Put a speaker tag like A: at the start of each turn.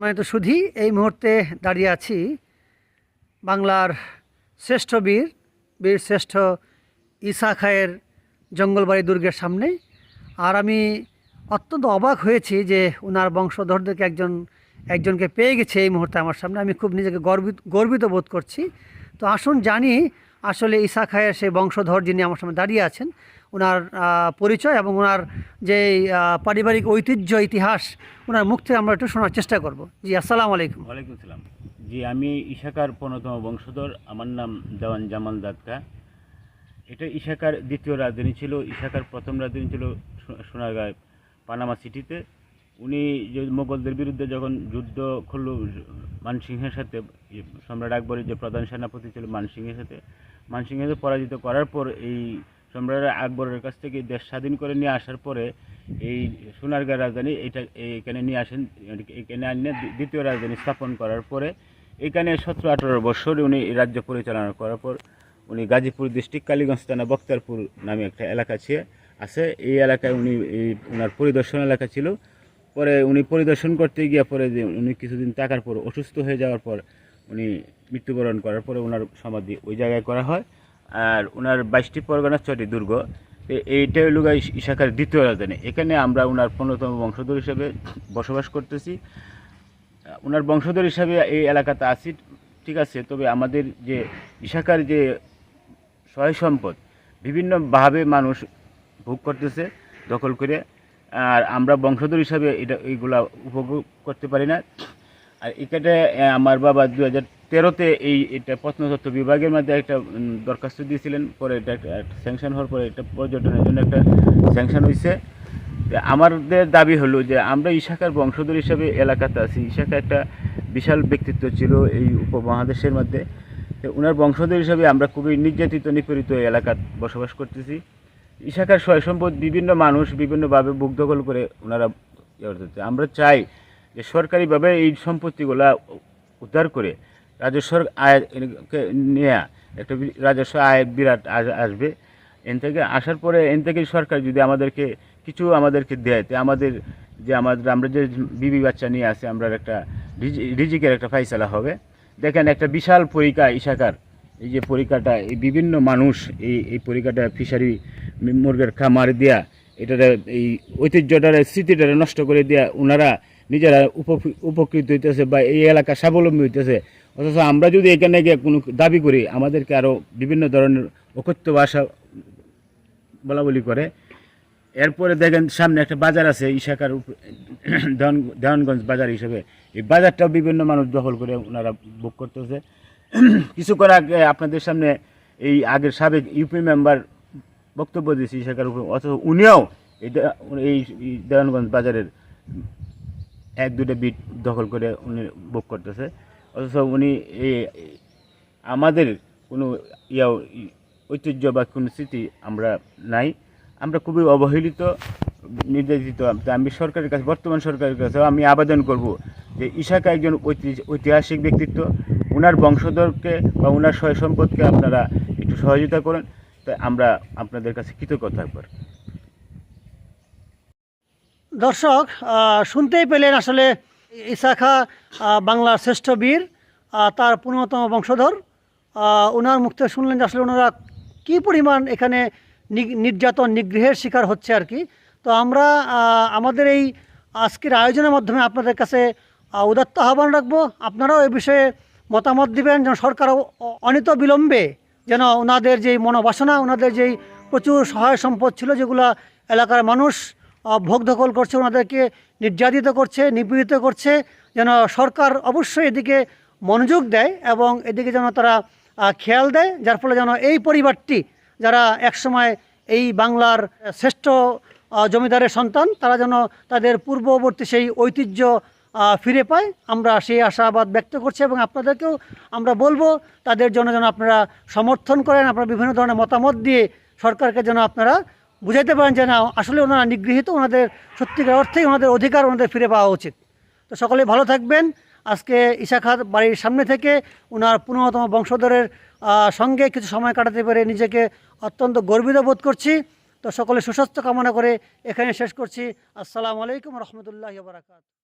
A: মানে তো শুধু এই মুহূর্তে দাঁড়িয়ে আছি বাংলার শ্রেষ্ঠ বীর বীর শ্রেষ্ঠ ঈসা খায়ের জঙ্গলবাড়ি দুর্গের সামনে আর আমি অত্যন্ত অবাক হয়েছি যে ওনার বংশধরদেরকে একজন, একজনকে পেয়ে গেছে এই মুহূর্তে আমার সামনে। আমি খুব নিজেকে গর্বিত গর্বিত বোধ করছি। তো আসুন জানি আসলে ঈসা খায়ের সেই বংশধর যিনি আমার সামনে দাঁড়িয়ে আছেন ওনার পরিচয় এবং ওনার যে পারিবারিক ঐতিহ্য, ইতিহাস ওনার মুখ থেকে আমরা একটু শোনার চেষ্টা করব। জি, আসসালামু আলাইকুম।
B: ওয়ালাইকুম সালাম জি, আমি ইশাকার পনেরোতম বংশধর। আমার নাম দেওয়ান জামাল দাদকা। এটা ইশাকার দ্বিতীয় রাজধানী ছিল। ইশাকার প্রথম রাজধানী ছিল সো- সোনারগাঁও, পানামা সিটিতে। উনি যে মোগলদের বিরুদ্ধে যখন যুদ্ধ করল মানসিংহের সাথে সম্রাট আকবরের যে প্রধান সেনাপতি ছিল মানসিংহের সাথে মানসিংহকে পরাজিত করার পর এই সম্রাট আকবরের কাছ থেকে দেশ স্বাধীন করে নিয়ে আসার পরে এই সোনারগাঁ রাজধানী এটা এখানে নিয়ে আসেন, এখানে আনিয়ে দ্বিতীয় রাজধানী স্থাপন করার পরে এখানে সতেরো আঠারো বছর উনি রাজ্য পরিচালনা করার পর উনি গাজীপুর ডিস্ট্রিক্ট কালীগঞ্জ থানা বক্তারপুর নামে একটা এলাকা ছে, আছে। এই এলাকায় উনি ওনার পরিদর্শন এলাকা ছিল। পরে উনি পরিদর্শন করতে গিয়ে পরে যে উনি কিছুদিন থাকার পর অসুস্থ হয়ে যাওয়ার পর উনি মৃত্যুবরণ করার পরে ওনার সমাধি ওই জায়গায় করা হয়। আর ওনার বাইশটি পরগনা ছয়টি দুর্গ। এইটা হলো ইশাখার দ্বিতীয় রাজধানী। এখানে আমরা ওনার পনেরোতম বংশধর হিসাবে বসবাস করতেছি। ওনার বংশধর হিসাবে এই এলাকাতে আছি, ঠিক আছে? তবে আমাদের যে ইশাখার যে সহায় সম্পদ, বিভিন্নভাবে মানুষ ভোগ করতেছে দখল করে। আর আমরা বংশধর হিসাবে এটা এইগুলা উপভোগ করতে পারি না। আর এখানে আমার বাবা দু হাজার তেরোতে এই এটা প্রত্নতত্ত্ব বিভাগের মধ্যে একটা দরখাস্ত দিয়েছিলেন, পরে এটা একটা স্যাংশন হওয়ার পরে এটা পর্যটনের জন্য একটা স্যাংশন হয়েছে আমাদের দাবি হলো যে আমরা ইশাখার বংশধর হিসাবে এলাকাতে আছি। ইশাখা একটা বিশাল ব্যক্তিত্ব ছিল এই উপমহাদেশের মধ্যে। ওনার বংশধর হিসাবে আমরা খুবই নির্যাতিত, নিপীড়িত এলাকাত বসবাস করতেছি। ইশাখার সয় সম্পদ বিভিন্ন মানুষ বিভিন্নভাবে বুক দখল করে ওনারা ইয়ে আমরা চাই যে সরকারিভাবে এই সম্পত্তিগুলা উদ্ধার করে রাজস্ব আয় কে নিয়ে, একটা রাজস্ব আয় বিরাট আসবে। এন থেকে আসার পরে, এন থেকে সরকার যদি আমাদেরকে কিছু আমাদেরকে দেয়, তো আমাদের যে আমাদের, আমরা যে বিবি বাচ্চা নিয়ে আসি, আমরা একটা রিজি- রিজিকের একটা ফাইসলা হবে। দেখেন, একটা বিশাল পরীক্ষা ইশাকার। এই যে পরীক্ষাটা, এই বিভিন্ন মানুষ এই এই পরীক্ষাটা ফিশারি মুরগের খামার দিয়া, এটার, এই ঐতিহ্যটার স্মৃতিটা নষ্ট করে দিয়া ওনারা নিজেরা উপ- উপকৃত হইতেছে বা এই এলাকা স্বাবলম্বী হইতেছে। অথচ আমরা যদি এখানে গিয়ে কোনো দাবি করি, আমাদেরকে আরও বিভিন্ন ধরনের অকথ্য ভাষা বলা বলি করে। এরপরে দেখেন সামনে একটা বাজার আছে, ইশাকার দেওয়ানগঞ্জ বাজার হিসেবে। এই বাজারটাও বিভিন্ন মানুষ দখল করে ওনারা বুক করতেছে। কিছু কিছুক্ষণ আগে আপনাদের সামনে এই আগের সাবেক ইউপি মেম্বার বক্তব্য দিয়েছে ইশাকার উপর। অথচ উনিও এই দেওয়ানগঞ্জ বাজারের এক দুটো বিট দখল করে উনি বুক করতেছে। অথচ উনি আমাদের কোনো ইয়া ঐতিহ্য বা কোনো স্মৃতি আমরা নাই। আমরা খুবই অবহেলিত, নির্যাতিত। তো আমি সরকারের কাছে, বর্তমান সরকারের কাছে আমি আবেদন করব যে ইশাকা একজন ঐতি- ঐতিহাসিক ব্যক্তিত্ব। ওনার বংশধরকে বা ওনার সয় সম্পদকে আপনারা একটু সহযোগিতা করেন। তাই আমরা আপনাদের কাছে কৃতজ্ঞ থাকব। আর কি।
A: দর্শক শুনতেই পেলেন আসলে ইসাখা বাংলার শ্রেষ্ঠ বীর তার পূর্ণতম বংশধর। ওনার মুখ শুনলেন যে আসলে ওনারা কী পরিমাণ এখানে নির্যাতন নিগৃহের শিকার হচ্ছে আর কি। তো আমরা আমাদের এই আজকের আয়োজনের মাধ্যমে আপনাদের কাছে উদাত্ত আহ্বান রাখব। আপনারাও এ বিষয়ে মতামত দিবেন, যেন সরকার অনিত বিলম্বে যেন ওনাদের যেই মনোবাসনা, ওনাদের যেই প্রচুর সহায় সম্পদ ছিল, যেগুলো এলাকার মানুষ আহ, ভোগ দখল করছে ওনাদেরকে নির্যাতিত করছে নিপীড়িত করছে যেন সরকার অবশ্যই এদিকে মনোযোগ দেয় এবং এদিকে যেন তারা খেয়াল দেয় যার ফলে যেন এই পরিবারটি যারা একসময় এই বাংলার শ্রেষ্ঠ জমিদারের সন্তান তারা যেন তাদের পূর্ববর্তী সেই ঐতিহ্য ফিরে পায়। আমরা সেই আশাবাদ ব্যক্ত করছি এবং আপনাদেরকেও আমরা বলব তাদের জন্য যেন আপনারা সমর্থন করেন আপনারা বিভিন্ন ধরনের মতামত দিয়ে সরকারকে যেন আপনারা বুঝাইতে পারেন যে না, আসলে ওনারা নিগৃহীত, ওনাদের সত্যিকার অর্থেই ওনাদের অধিকার ওনাদের ফিরে পাওয়া উচিত। তো সকলে ভালো থাকবেন। আজকে ইশাখার বাড়ির সামনে থেকে ওনার পূর্ণতম বংশধরের সঙ্গে কিছু সময় কাটাতে পেরে নিজেকে অত্যন্ত গর্বিত বোধ করছি। তো সকলে সুস্বাস্থ্য কামনা করে এখানে শেষ করছি। আসসালামু আলাইকুম রহমতুল্লাহ বারাকাত